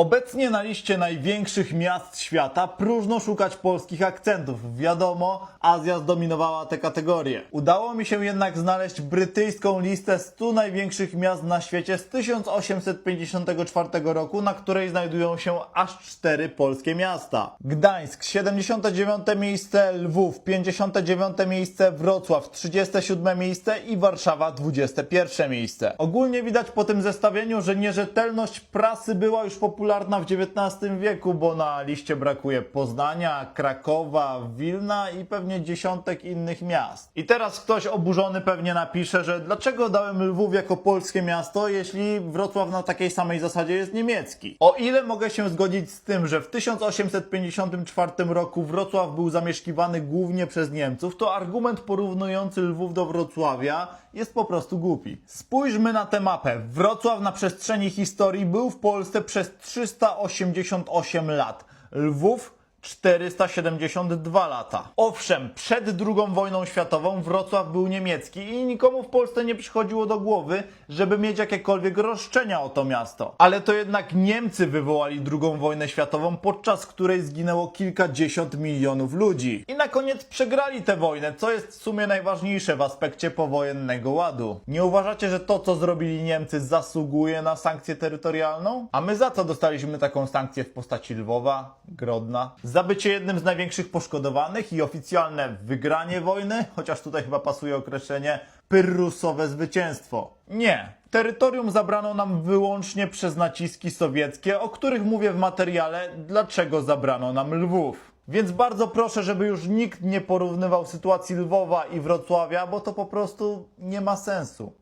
Obecnie na liście największych miast świata próżno szukać polskich akcentów. Wiadomo, Azja zdominowała tę kategorię. Udało mi się jednak znaleźć brytyjską listę 100 największych miast na świecie z 1854 roku, na której znajdują się aż 4 polskie miasta. Gdańsk 79 miejsce, Lwów 59 miejsce, Wrocław 37 miejsce i Warszawa 21 miejsce. Ogólnie widać po tym zestawieniu, że nierzetelność prasy była już popularna w XIX wieku, bo na liście brakuje Poznania, Krakowa, Wilna i pewnie dziesiątek innych miast. I teraz ktoś oburzony pewnie napisze, że dlaczego dałem Lwów jako polskie miasto, jeśli Wrocław na takiej samej zasadzie jest niemiecki. O ile mogę się zgodzić z tym, że w 1854 roku Wrocław był zamieszkiwany głównie przez Niemców, to argument porównujący Lwów do Wrocławia jest po prostu głupi. Spójrzmy na tę mapę. Wrocław na przestrzeni historii był w Polsce przez 388 lat. Lwów 472 lata. Owszem, przed II wojną światową Wrocław był niemiecki i nikomu w Polsce nie przychodziło do głowy, żeby mieć jakiekolwiek roszczenia o to miasto. Ale to jednak Niemcy wywołali II wojnę światową, podczas której zginęło kilkadziesiąt milionów ludzi. I na koniec przegrali tę wojnę, co jest w sumie najważniejsze w aspekcie powojennego ładu. Nie uważacie, że to, co zrobili Niemcy, zasługuje na sankcję terytorialną? A my za co dostaliśmy taką sankcję w postaci Lwowa, Grodna? Za bycie jednym z największych poszkodowanych i oficjalne wygranie wojny, chociaż tutaj chyba pasuje określenie pyrrusowe zwycięstwo. Nie. Terytorium zabrano nam wyłącznie przez naciski sowieckie, o których mówię w materiale, dlaczego zabrano nam Lwów. Więc bardzo proszę, żeby już nikt nie porównywał sytuacji Lwowa i Wrocławia, bo to po prostu nie ma sensu.